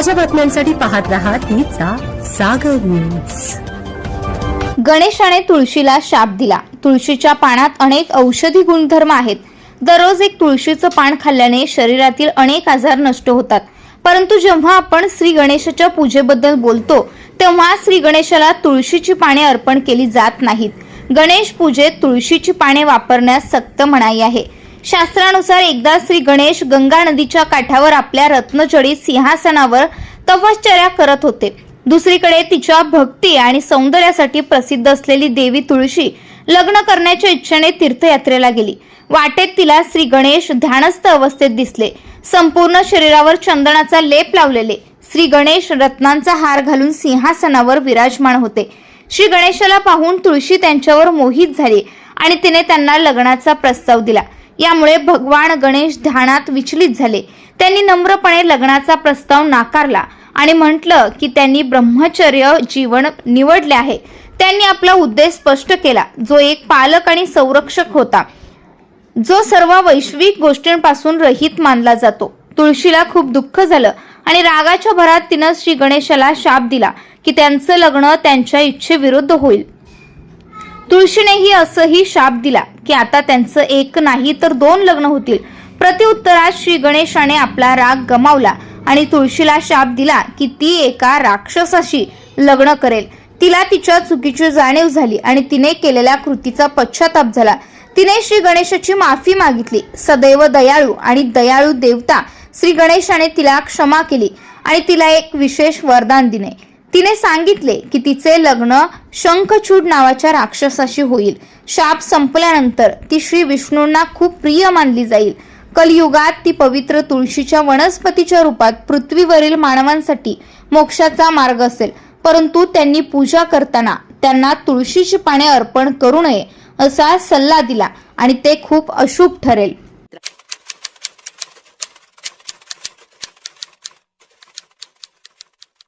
ताज्या बातम्यांसाठी पाहत राहा तिचा सागर न्यूज गणेशाने तुळशीला शाप दिला. तुळशीच्या पानात अनेक औषधी गुणधर्म आहेत. दररोज एक तुळशीचं पान खाल्ल्याने शरीरातील अनेक आजार नष्ट होतात. परंतु जेव्हा आपण श्री गणेशाच्या पूजेबद्दल बोलतो तेव्हा श्री गणेशाला तुळशीची पाने अर्पण केली जात नाहीत. गणेश पूजेत तुळशीची पाने वापरण्यास सक्त मनाई आहे. शास्त्रानुसार एकदा श्री गणेश गंगा नदीच्या काठावर आपल्या रत्नजडीत सिंहासनावर तपश्चर्या करत होते. दुसरीकडे तिच्या भक्ती आणि सौंदर्यासाठी प्रसिद्ध असलेली देवी तुळशी लग्न करण्याच्या इच्छेने तीर्थयात्रेला गेली. वाटेत तिला श्री गणेश ध्यानस्थ अवस्थेत दिसले. संपूर्ण शरीरावर चंदनाचा लेप लावलेले. श्री गणेश रत्नांचा हार घालून सिंहासनावर विराजमान होते. श्री गणेशाला पाहून तुळशी त्यांच्यावर मोहित झाली आणि तिने त्यांना लग्नाचा प्रस्ताव दिला. यामुळे भगवान गणेश ध्यानात विचलित झाले. त्यांनी नम्रपणे लग्नाचा प्रस्ताव नाकारला आणि म्हटलं की त्यांनी ब्रह्मचर्य जीवन निवडले आहे. त्यांनी आपला उद्देश स्पष्ट केला. जो एक पालक आणि संरक्षक होता. जो सर्व वैश्विक गोष्टींपासून रहित मानला जातो. तुळशीला खूप दुःख झालं आणि रागाच्या भरात तिनं श्री गणेशाला शाप दिला की त्यांचं लग्न त्यांच्या इच्छेविरुद्ध होईल. तुळशीनेही असंही शाप दिला की आता त्यांचं एक नाही तर दोन लग्न होतील. प्रतिउत्तरात श्री गणेशाने आपला राग गमावला आणि तुळशीला शाप दिला की ती एका राक्षसाशी लग्न करेल. तिला तिच्या चुकीची जाणीव झाली आणि तिने केलेल्या कृतीचा पश्चाताप झाला. तिने श्री गणेशाची माफी मागितली. सदैव दयाळू आणि दयाळू देवता श्री गणेशाने तिला क्षमा केली आणि तिला एक विशेष वरदान दिले. तिने सांगितले की तिचे लग्न शंखचूड नावाच्या राक्षसाशी होईल. शाप संपल्यानंतर ती श्री विष्णूंना खूप प्रिय मानली जाईल. कलियुगात ती पवित्र तुळशीच्या वनस्पतीच्या रूपात पृथ्वीवरील मानवांसाठी मोक्षाचा मार्ग असेल. परंतु त्यांनी पूजा करताना त्यांना तुळशीची पाने अर्पण करू नये असा सल्ला दिला आणि ते खूप अशुभ ठरेल.